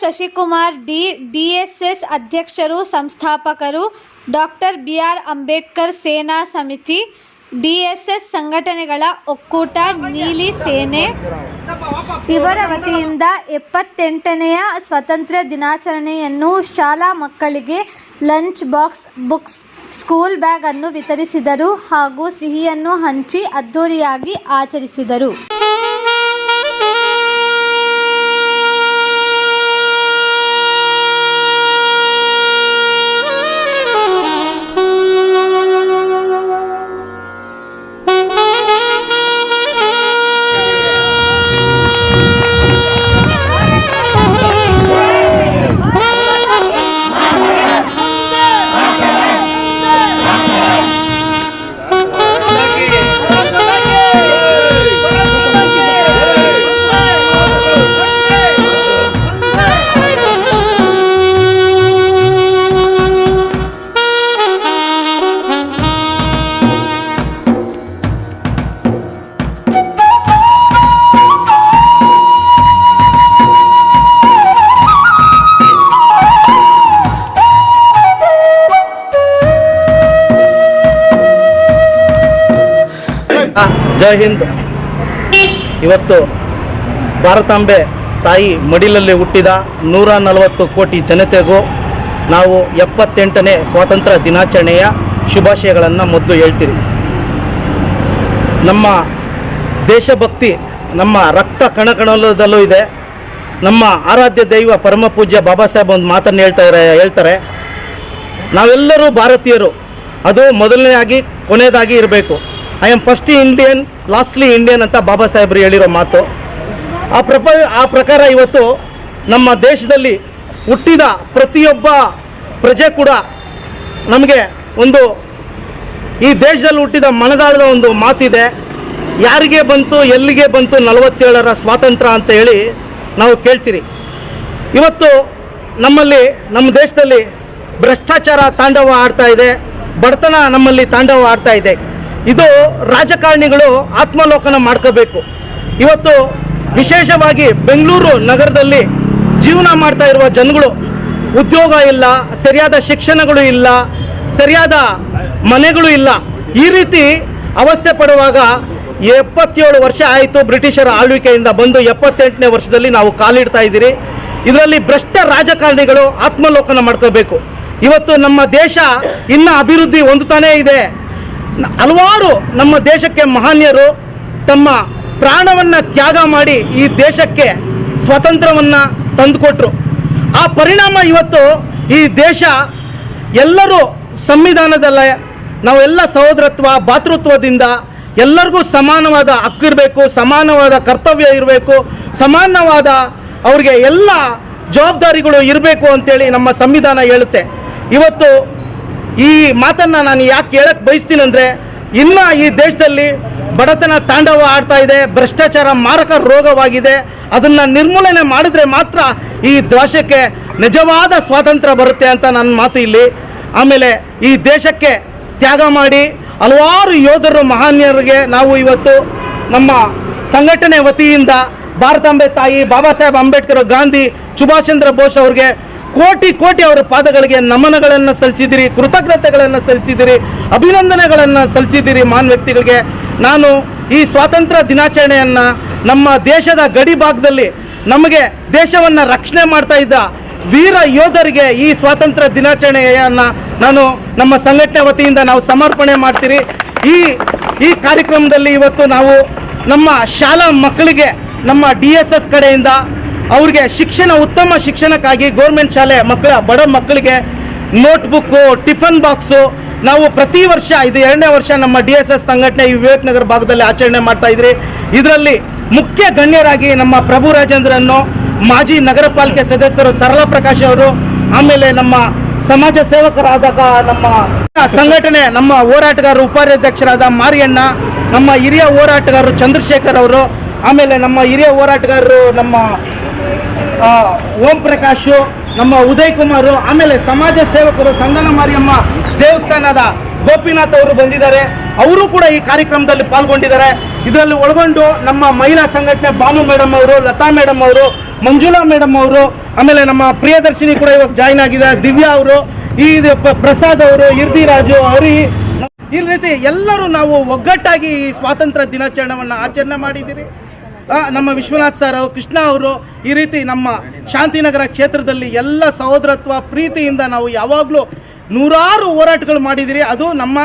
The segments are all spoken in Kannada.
ಶಶಿಕುಮಾರ್ ಡಿ, ಡಿಎಸ್ಎಸ್ ಅಧ್ಯಕ್ಷರು, ಸಂಸ್ಥಾಪಕರು, doctor B R Ambedkar Sena Samiti, DSS ಸಂಘಟನೆಗಳ ಒಕ್ಕೂಟ, ನೀಲಿ ಸೇನೆ. ಇವರ ವತಿಯಿಂದ ಎಪ್ಪತ್ತೆಂಟನೆಯ ಸ್ವಾತಂತ್ರ್ಯ ದಿನಾಚರಣೆಯನ್ನು ಶಾಲಾ ಮಕ್ಕಳಿಗೆ lunch box, books, school bag ಅನ್ನು ವಿತರಿಸಿದರು ಹಾಗೂ ಸಿಹಿಯನ್ನು ಹಂಚಿ ಅದ್ದೂರಿಯಾಗಿ ಆಚರಿಸಿದರು. ಹಿಂದ್. ಇವತ್ತು ಭಾರತಾಂಬೆ ತಾಯಿ ಮಡಿಲಲ್ಲಿ ಹುಟ್ಟಿದ ನೂರ ನಲವತ್ತು ಕೋಟಿ ಜನತೆಗೂ ನಾವು ಎಪ್ಪತ್ತೆಂಟನೇ ಸ್ವಾತಂತ್ರ್ಯ ದಿನಾಚರಣೆಯ ಶುಭಾಶಯಗಳನ್ನು ಮೊದಲು ಹೇಳ್ತೀರಿ. ನಮ್ಮ ದೇಶಭಕ್ತಿ ನಮ್ಮ ರಕ್ತ ಕಣಕಣದಲ್ಲೂ ಇದೆ. ನಮ್ಮ ಆರಾಧ್ಯ ದೈವ ಪರಮ ಪೂಜ್ಯ ಬಾಬಾ ಸಾಹೇಬ್ ಒಂದು ಮಾತನ್ನು ಹೇಳ್ತಾರೆ ಹೇಳ್ತಾರೆ. ನಾವೆಲ್ಲರೂ ಭಾರತೀಯರು. ಅದು ಮೊದಲನೇ ಆಗಿ ಕೊನೆಯದಾಗಿ ಇರಬೇಕು. I am first Indian lastly Indian ಅಂತ ಬಾಬಾ ಸಾಹೇಬ್ರು ಹೇಳಿರೋ ಮಾತು. ಆ ಪ್ರಪ, ಆ ಪ್ರಕಾರ ಇವತ್ತು ನಮ್ಮ ದೇಶದಲ್ಲಿ ಹುಟ್ಟಿದ ಪ್ರತಿಯೊಬ್ಬ ಪ್ರಜೆ ಕೂಡ ನಮಗೆ ಒಂದು ಈ ದೇಶದಲ್ಲಿ ಹುಟ್ಟಿದ ಮನದಾಳದ ಒಂದು ಮಾತಿದೆ. ಯಾರಿಗೆ ಬಂತು, ಎಲ್ಲಿಗೆ ಬಂತು ನಲವತ್ತೇಳರ ಸ್ವಾತಂತ್ರ್ಯ ಅಂತ ಹೇಳಿ ನಾವು ಕೇಳ್ತೀರಿ. ಇವತ್ತು ನಮ್ಮಲ್ಲಿ, ನಮ್ಮ ದೇಶದಲ್ಲಿ ಭ್ರಷ್ಟಾಚಾರ ತಾಂಡವ ಆಡ್ತಾ ಇದೆ, ಬಡತನ ನಮ್ಮಲ್ಲಿ ತಾಂಡವ ಆಡ್ತಾ ಇದೆ. ಇದು ರಾಜಕಾರಣಿಗಳು ಆತ್ಮಲೋಕನ ಮಾಡ್ಕೋಬೇಕು. ಇವತ್ತು ವಿಶೇಷವಾಗಿ ಬೆಂಗಳೂರು ನಗರದಲ್ಲಿ ಜೀವನ ಮಾಡ್ತಾ ಇರುವ ಜನಗಳು ಉದ್ಯೋಗ ಇಲ್ಲ, ಸರಿಯಾದ ಶಿಕ್ಷಣಗಳು ಇಲ್ಲ, ಸರಿಯಾದ ಮನೆಗಳು ಇಲ್ಲ. ಈ ರೀತಿ ಅವಸ್ಥೆ ಪಡುವಾಗ ಎಪ್ಪತ್ತೇಳು ವರ್ಷ ಆಯಿತು ಬ್ರಿಟಿಷರ ಆಳ್ವಿಕೆಯಿಂದ ಬಂದು ಎಪ್ಪತ್ತೆಂಟನೇ ವರ್ಷದಲ್ಲಿ ನಾವು ಕಾಲಿಡ್ತಾ ಇದ್ದೀರಿ. ಇದರಲ್ಲಿ ಭ್ರಷ್ಟ ರಾಜಕಾರಣಿಗಳು ಆತ್ಮಲೋಕನ ಮಾಡ್ಕೋಬೇಕು. ಇವತ್ತು ನಮ್ಮ ದೇಶ ಇನ್ನ ಅಭಿವೃದ್ಧಿ ಹೊಂದುತ್ತಾನೇ ಇದೆ. ಹಲವಾರು ನಮ್ಮ ದೇಶಕ್ಕೆ ಮಹಾನ್ಯರು ತಮ್ಮ ಪ್ರಾಣವನ್ನು ತ್ಯಾಗ ಮಾಡಿ ಈ ದೇಶಕ್ಕೆ ಸ್ವಾತಂತ್ರ್ಯವನ್ನು ತಂದುಕೊಟ್ರು. ಆ ಪರಿಣಾಮ ಇವತ್ತು ಈ ದೇಶ ಎಲ್ಲರೂ ಸಂವಿಧಾನದಲ್ಲೇ ನಾವೆಲ್ಲ ಸಹೋದರತ್ವ, ಭಾತೃತ್ವದಿಂದ ಎಲ್ಲರಿಗೂ ಸಮಾನವಾದ ಹಕ್ಕು ಇರಬೇಕು, ಸಮಾನವಾದ ಕರ್ತವ್ಯ ಇರಬೇಕು, ಸಮಾನವಾದ ಅವ್ರಿಗೆ ಎಲ್ಲ ಜವಾಬ್ದಾರಿಗಳು ಇರಬೇಕು ಅಂತೇಳಿ ನಮ್ಮ ಸಂವಿಧಾನ ಹೇಳುತ್ತೆ. ಇವತ್ತು ಈ ಮಾತನ್ನು ನಾನು ಯಾಕೆ ಹೇಳಕ್ಕೆ ಬಯಸ್ತೀನಿ ಅಂದ್ರೆ ಇನ್ನ ಈ ದೇಶದಲ್ಲಿ ಬಡತನ ತಾಂಡವ ಆಡ್ತಾ ಇದೆ, ಭ್ರಷ್ಟಾಚಾರ ಮಾರಕ ರೋಗವಾಗಿದೆ, ಅದನ್ನು ನಿರ್ಮೂಲನೆ ಮಾಡಿದ್ರೆ ಮಾತ್ರ ಈ ದೇಶಕ್ಕೆ ನಿಜವಾದ ಸ್ವಾತಂತ್ರ್ಯ ಬರುತ್ತೆ ಅಂತ ನನ್ನ ಮಾತು ಇಲ್ಲಿ. ಆಮೇಲೆ ಈ ದೇಶಕ್ಕೆ ತ್ಯಾಗ ಮಾಡಿ ಹಲವಾರು ಯೋಧರು ಮಹಾನ್ಯರಿಗೆ ನಾವು ಇವತ್ತು ನಮ್ಮ ಸಂಘಟನೆ ವತಿಯಿಂದ ಭಾರತಾಂಬೆ ತಾಯಿ ಬಾಬಾ ಸಾಹೇಬ್ ಅಂಬೇಡ್ಕರ್ ಗಾಂಧಿ ಸುಭಾಷ್ ಚಂದ್ರ ಬೋಸ್ ಅವ್ರಿಗೆ ಕೋಟಿ ಕೋಟಿ ಅವರ ಪಾದಗಳಿಗೆ ನಮನಗಳನ್ನು ಸಲ್ಲಿಸಿದಿರಿ, ಕೃತಜ್ಞತೆಗಳನ್ನು ಸಲ್ಲಿಸಿದಿರಿ, ಅಭಿನಂದನೆಗಳನ್ನು ಸಲ್ಲಿಸಿದಿರಿ ಮಾನ್ ವ್ಯಕ್ತಿಗಳಿಗೆ. ನಾನು ಈ ಸ್ವಾತಂತ್ರ್ಯ ದಿನಾಚರಣೆಯನ್ನು ನಮ್ಮ ದೇಶದ ಗಡಿ ಭಾಗದಲ್ಲಿ ನಮಗೆ ದೇಶವನ್ನು ರಕ್ಷಣೆ ಮಾಡ್ತಾ ಇದ್ದ ವೀರ ಯೋಧರಿಗೆ ಈ ಸ್ವಾತಂತ್ರ್ಯ ದಿನಾಚರಣೆಯನ್ನು ನಾನು ನಮ್ಮ ಸಂಘಟನೆ ವತಿಯಿಂದ ನಾವು ಸಮರ್ಪಣೆ ಮಾಡ್ತೀರಿ. ಈ ಈ ಕಾರ್ಯಕ್ರಮದಲ್ಲಿ ಇವತ್ತು ನಾವು ನಮ್ಮ ಶಾಲಾ ಮಕ್ಕಳಿಗೆ ನಮ್ಮ ಡಿ ಎಸ್ ಎಸ್ ಕಡೆಯಿಂದ ಅವ್ರಿಗೆ ಶಿಕ್ಷಣ, ಉತ್ತಮ ಶಿಕ್ಷಣಕ್ಕಾಗಿ ಗೌರ್ಮೆಂಟ್ ಶಾಲೆ ಮಕ್ಕಳ, ಬಡ ಮಕ್ಕಳಿಗೆ ನೋಟ್ಬುಕ್ಕು ಟಿಫನ್ ಬಾಕ್ಸು ನಾವು ಪ್ರತಿ ವರ್ಷ, ಇದು ಎರಡನೇ ವರ್ಷ ನಮ್ಮ ಡಿ ಎಸ್ ಎಸ್ ಸಂಘಟನೆ ಈ ವಿವೇಕ್ ನಗರ ಭಾಗದಲ್ಲಿ ಆಚರಣೆ ಮಾಡ್ತಾ ಇದ್ರಿ. ಇದರಲ್ಲಿ ಮುಖ್ಯ ಗಣ್ಯರಾಗಿ ನಮ್ಮ ಪ್ರಭು ರಾಜೇಂದ್ರನ್ನು, ಮಾಜಿ ನಗರ ಪಾಲಿಕೆ ಸದಸ್ಯರು ಸರಳ ಪ್ರಕಾಶ್ ಅವರು, ಆಮೇಲೆ ನಮ್ಮ ಸಮಾಜ ಸೇವಕರಾದಾಗ ನಮ್ಮ ಸಂಘಟನೆ, ನಮ್ಮ ಹೋರಾಟಗಾರರು ಉಪಾಧ್ಯಕ್ಷರಾದ ಮಾರಿಯಣ್ಣ, ನಮ್ಮ ಹಿರಿಯ ಹೋರಾಟಗಾರರು ಚಂದ್ರಶೇಖರ್ ಅವರು ಆಮೇಲೆ ನಮ್ಮ ಹಿರಿಯ ಹೋರಾಟಗಾರರು, ನಮ್ಮ ಓಂ ಪ್ರಕಾಶ್, ನಮ್ಮ ಉದಯ್ ಕುಮಾರ್, ಆಮೇಲೆ ಸಮಾಜ ಸೇವಕರು, ಸಂಗನ ಮಾರಿಯಮ್ಮ ದೇವಸ್ಥಾನದ ಗೋಪಿನಾಥ್ ಅವರು ಬಂದಿದ್ದಾರೆ. ಅವರು ಕೂಡ ಈ ಕಾರ್ಯಕ್ರಮದಲ್ಲಿ ಪಾಲ್ಗೊಂಡಿದ್ದಾರೆ. ಇದರಲ್ಲಿ ಒಳಗೊಂಡು ನಮ್ಮ ಮಹಿಳಾ ಸಂಘಟನೆ ಬಾನು ಮೇಡಮ್ ಅವರು, ಲತಾ ಮೇಡಮ್ ಅವರು, ಮಂಜುಳಾ ಮೇಡಮ್ ಅವರು, ಆಮೇಲೆ ನಮ್ಮ ಪ್ರಿಯದರ್ಶಿನಿ ಕೂಡ ಇವಾಗ ಜಾಯ್ನ್ ಆಗಿದ್ದಾರೆ, ದಿವ್ಯಾ ಅವರು, ಈ ಪ್ರಸಾದ್ ಅವರು ಇರ್ದಿರಾಜು ಹರಿ ಈ ರೀತಿ ಎಲ್ಲರೂ ನಾವು ಒಗ್ಗಟ್ಟಾಗಿ ಈ ಸ್ವಾತಂತ್ರ್ಯ ದಿನಾಚರಣೆಯನ್ನು ಆಚರಣೆ ಮಾಡಿದ್ದೀರಿ. ನಮ್ಮ ವಿಶ್ವನಾಥ್ ಸರ್ ಅವರು, ಕೃಷ್ಣ ಅವರು ಈ ರೀತಿ ನಮ್ಮ ಶಾಂತಿನಗರ ಕ್ಷೇತ್ರದಲ್ಲಿ ಎಲ್ಲ ಸಹೋದರತ್ವ ಪ್ರೀತಿಯಿಂದ ನಾವು ಯಾವಾಗಲೂ ನೂರಾರು ಹೋರಾಟಗಳು ಮಾಡಿದಿರಿ. ಅದು ನಮ್ಮ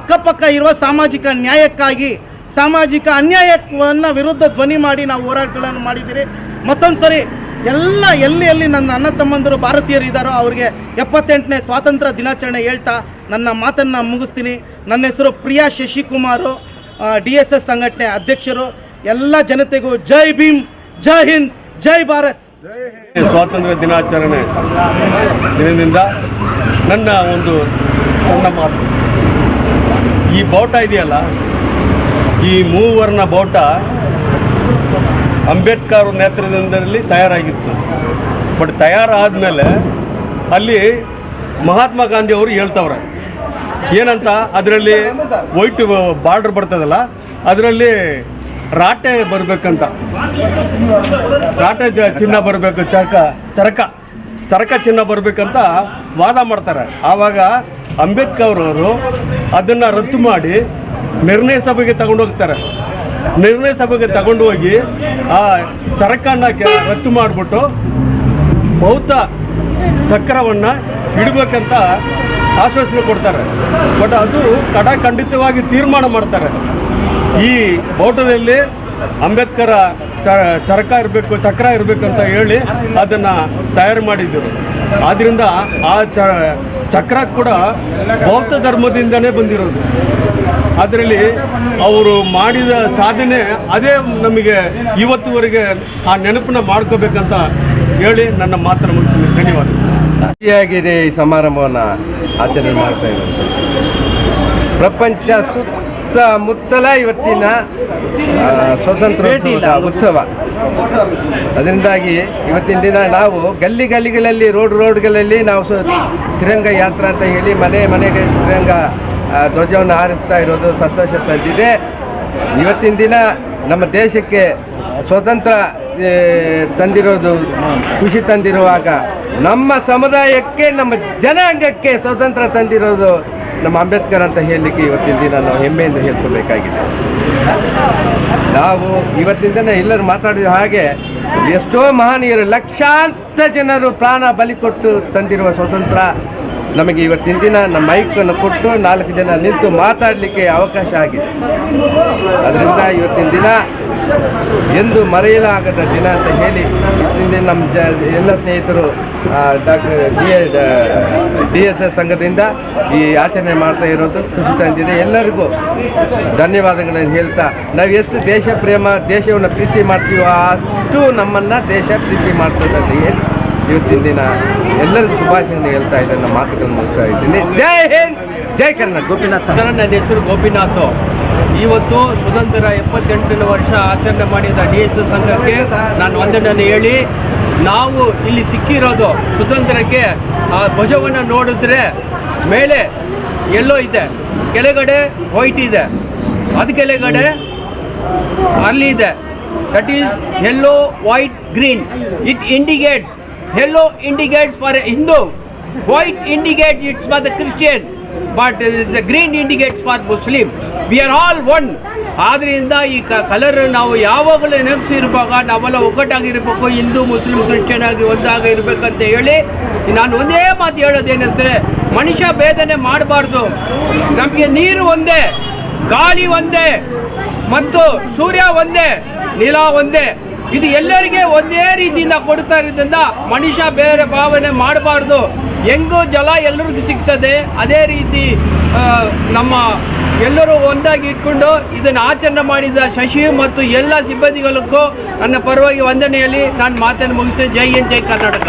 ಅಕ್ಕಪಕ್ಕ ಇರುವ ಸಾಮಾಜಿಕ ನ್ಯಾಯಕ್ಕಾಗಿ, ಸಾಮಾಜಿಕ ಅನ್ಯಾಯವನ್ನು ವಿರುದ್ಧ ಧ್ವನಿ ಮಾಡಿ ನಾವು ಹೋರಾಟಗಳನ್ನು ಮಾಡಿದ್ದೀರಿ ಮತ್ತೊಂದು ಸರಿ ಎಲ್ಲ ಎಲ್ಲಿ ಎಲ್ಲಿ ನನ್ನ ಅಣ್ಣ ತಮ್ಮಂದರು ಭಾರತೀಯರು ಇದ್ದಾರೋ ಅವರಿಗೆ ಎಪ್ಪತ್ತೆಂಟನೇ ಸ್ವಾತಂತ್ರ್ಯ ದಿನಾಚರಣೆ ಹೇಳ್ತಾ ನನ್ನ ಮಾತನ್ನು ಮುಗಿಸ್ತೀನಿ. ನನ್ನ ಹೆಸರು Priya Shashikumar D S S ಸಂಘಟನೆ ಅಧ್ಯಕ್ಷರು. ಎಲ್ಲ ಜನತೆಗೂ ಜೈ ಭೀಮ್, ಜೈ ಹಿಂದ್, ಜೈ ಭಾರತ್. ಸ್ವಾತಂತ್ರ್ಯ ದಿನಾಚರಣೆ ದಿನದಿಂದ ನನ್ನ ಒಂದು ಸಣ್ಣ ಮಾತು. ಈ ಬಾವುಟ ಇದೆಯಲ್ಲ, ಈ ಮೂವರ್ನ ಬಾವುಟ ಅಂಬೇಡ್ಕರ್ ನೇತೃತ್ವದಲ್ಲಿ ತಯಾರಾಗಿತ್ತು. ಬಟ್ ತಯಾರಾದಮೇಲೆ ಅಲ್ಲಿ ಮಹಾತ್ಮ ಗಾಂಧಿ ಅವರು ಹೇಳ್ತವ್ರೆ, ಏನಂತ, ಅದರಲ್ಲಿ ವೈಟ್ ಬಾರ್ಡ್ರ್ ಬರ್ತದಲ್ಲ, ಅದರಲ್ಲಿ ರಾಟೆ ಬರಬೇಕಂತ. ರಾಟೆ ಚಿನ್ನ ಬರಬೇಕು, ಚರಕ ಚರಕ ಚರಕ ಚಿನ್ನ ಬರಬೇಕಂತ ವಾದ ಮಾಡ್ತಾರೆ. ಆವಾಗ ಅಂಬೇಡ್ಕರ್ ಅವರು ಅದನ್ನು ರದ್ದು ಮಾಡಿ ನಿರ್ಣಯ ಸಭೆಗೆ ತಗೊಂಡೋಗ್ತಾರೆ ನಿರ್ಣಯ ಸಭೆಗೆ ತಗೊಂಡು ಹೋಗಿ ಆ ಚರಕನ್ನ ರದ್ದು ಮಾಡಿಬಿಟ್ಟು ಬೌದ್ಧ ಚಕ್ರವನ್ನು ಇಡಬೇಕಂತ ಆಶ್ವಾಸನೆ ಕೊಡ್ತಾರೆ. ಬಟ್ ಅದು ಕಡಾಖಂಡಿತವಾಗಿ ತೀರ್ಮಾನ ಮಾಡ್ತಾರೆ. ಈ ಬಾವುಟದಲ್ಲಿ ಅಂಬೇಡ್ಕರ ಚರಕ ಇರಬೇಕು, ಚಕ್ರ ಇರಬೇಕು ಅಂತ ಹೇಳಿ ಅದನ್ನು ತಯಾರು ಮಾಡಿದ್ದರು. ಆದ್ದರಿಂದ ಆ ಚಕ್ರ ಕೂಡ ಬೌದ್ಧ ಧರ್ಮದಿಂದನೇ ಬಂದಿರೋದು. ಅದರಲ್ಲಿ ಅವರು ಮಾಡಿದ ಸಾಧನೆ ಅದೇ ನಮಗೆ ಇವತ್ತುವರೆಗೆ ಆ ನೆನಪನ್ನ ಮಾಡ್ಕೋಬೇಕಂತ ಹೇಳಿ ನನ್ನ ಮಾತ್ರ ಮುಗಿಸ್ತೀನಿ. ಧನ್ಯವಾದ ಈ ಸಮಾರಂಭವನ್ನು ಆಚರಣೆ ಮಾಡ್ತಾ ಇರೋದು ಪ್ರಪಂಚ ಸುತ್ತಮುತ್ತಲ ಇವತ್ತಿನ ಸ್ವತಂತ್ರ ಉತ್ಸವ. ಅದರಿಂದಾಗಿ ಇವತ್ತಿನ ದಿನ ನಾವು ಗಲ್ಲಿ ಗಲ್ಲಿಗಳಲ್ಲಿ ರೋಡ್ ರೋಡ್ಗಳಲ್ಲಿ ನಾವು ತಿರಂಗ ಯಾತ್ರಾ ಅಂತ ಹೇಳಿ ಮನೆ ಮನೆಗೆ ತಿರಂಗ ಧ್ವಜವನ್ನು ಹಾರಿಸ್ತಾ ಇರೋದು ಸಂತೋಷ ತಂದಿದೆ. ಇವತ್ತಿನ ದಿನ ನಮ್ಮ ದೇಶಕ್ಕೆ ಸ್ವತಂತ್ರ ತಂದಿರೋದು ಖುಷಿ ತಂದಿರುವಾಗ ನಮ್ಮ ಸಮುದಾಯಕ್ಕೆ ನಮ್ಮ ಜನಾಂಗಕ್ಕೆ ಸ್ವತಂತ್ರ ತಂದಿರೋದು ನಮ್ಮ ಅಂಬೇಡ್ಕರ್ ಅಂತ ಹೇಳಲಿಕ್ಕೆ ಇವತ್ತಿನ ದಿನ ನಾವು ಹೆಮ್ಮೆಯಿಂದ ಹೇಳ್ಕೊಬೇಕಾಗಿದೆ ನಾವು ಇವತ್ತಿನ ದಿನ ಎಲ್ಲರೂ ಮಾತಾಡಿದ ಹಾಗೆ ಎಷ್ಟೋ ಮಹನೀಯರು ಲಕ್ಷಾಂತರ ಜನರು ಪ್ರಾಣ ಬಲಿ ಕೊಟ್ಟು ತಂದಿರುವ ಸ್ವತಂತ್ರ ನಮಗೆ ಇವತ್ತಿನ ದಿನ ನಮ್ಮ ಮೈಕನ್ನು ಕೊಟ್ಟು ನಾಲ್ಕು ಜನ ನಿಂತು ಮಾತಾಡಲಿಕ್ಕೆ ಅವಕಾಶ ಆಗಿದೆ. ಅದರಿಂದ ಇವತ್ತಿನ ದಿನ ಎಂದು ಮರೆಯಲಾಗದ ದಿನ ಅಂತ ಹೇಳಿ ಇಲ್ಲಿ ನಮ್ಮ ಜ ಎಲ್ಲ ಸ್ನೇಹಿತರು doctor D D S S ಸಂಘದಿಂದ ಈ ಆಚರಣೆ ಮಾಡ್ತಾ ಇರೋದು ಖುಷಿ ತಂದಿದೆ ಎಲ್ಲರಿಗೂ ಧನ್ಯವಾದಗಳನ್ನು ಹೇಳ್ತಾ ನಾವು ಎಷ್ಟು ದೇಶ ಪ್ರೇಮ ದೇಶವನ್ನು ಪ್ರೀತಿ ಮಾಡ್ತೀವೋ ಅಷ್ಟು ನಮ್ಮನ್ನು ದೇಶ ಪ್ರೀತಿ ಮಾಡ್ತದೆ ಅಂತ ಹೇಳಿ ಇವತ್ತಿನ ದಿನ ಎಲ್ಲರಿಗೂ ಶುಭಾಶಯನ ಹೇಳ್ತಾ ಇದ್ದೇನೆ ನಮ್ಮ ಮಾತುಗಳನ್ನು ಮುಗಿಸ್ತಾ ಇದ್ದೀನಿ. ಜೈ ಹಿಂದ್! ಜೈ ಕರ್ನಾಟಕ! ಗೋಪಿನಾಥ್ ಸರ್. ನನ್ನ ಹೆಸರು ಗೋಪಿನಾಥ್. ಇವತ್ತು ಸ್ವತಂತ್ರ ಎಪ್ಪತ್ತೆಂಟನೇ ವರ್ಷ ಆಚರಣೆ ಮಾಡಿದ ಡಿ ಎಸ್ ಸಂಘಕ್ಕೆ ನಾನು ವಂದನೆ ಹೇಳಿ, ನಾವು ಇಲ್ಲಿ ಸಿಕ್ಕಿರೋದು ಸ್ವತಂತ್ರಕ್ಕೆ, ಆ ಧ್ವಜವನ್ನು ನೋಡಿದ್ರೆ ಮೇಲೆ ಎಲ್ಲೋ ಇದೆ, ಕೆಳಗಡೆ ವೈಟ್ ಇದೆ, ಅದು ಕೆಳಗಡೆ ಅಲ್ಲಿ ಇದೆ. That is yellow white green it indicates yellow indicates for a Hindu white indicate it's for the Christian but is green indicates for Muslim we are all one ಆದ್ದರಿಂದ ಈ ಕಲರ್ ನಾವು ಯಾವಾಗಲೂ ನೆನಪಿಸಿರುವಾಗ ನಾವೆಲ್ಲ ಒಗ್ಗಟ್ಟಾಗಿರ್ಬೇಕು, ಹಿಂದೂ, ಮುಸ್ಲಿಂ, ಕ್ರಿಶ್ಚಿಯನ್ ಆಗಿ ಒಂದಾಗ ಇರಬೇಕಂತ ಹೇಳಿ ನಾನು ಒಂದೇ ಮಾತು ಹೇಳೋದೇನೆಂದರೆ ಮನುಷ್ಯ ಭೇದನೆ ಮಾಡಬಾರ್ದು. ನಮಗೆ ನೀರು ಒಂದೇ, ಗಾಳಿ ಒಂದೇ, ಮತ್ತು ಸೂರ್ಯ ಒಂದೇ, ನೀಲ ಒಂದೇ. ಇದು ಎಲ್ಲರಿಗೆ ಒಂದೇ ರೀತಿಯಿಂದ ಕೊಡ್ತಾ ಇರೋದ್ರಿಂದ ಮನುಷ್ಯ ಬೇರೆ ಭಾವನೆ ಮಾಡಬಾರ್ದು. ಹೆಂಗೋ ಜಲ ಎಲ್ಲರಿಗೂ ಸಿಗ್ತದೆ. ಅದೇ ರೀತಿ ನಮ್ಮ ಎಲ್ಲರೂ ಒಂದಾಗಿ ಇಟ್ಕೊಂಡು ಇದನ್ನು ಆಚರಣೆ ಮಾಡಿದ ಶಶಿ ಮತ್ತು ಎಲ್ಲ ಸಿಬ್ಬಂದಿಗಳಿಗೂ ನನ್ನ ಪರವಾಗಿ ವಂದನೆಯಲ್ಲಿ ನಾನು ಮಾತನ್ನು ಮುಗಿಸ್ತೇನೆ. ಜೈ ಹಿಂದ್, ಜೈ ಕರ್ನಾಟಕ.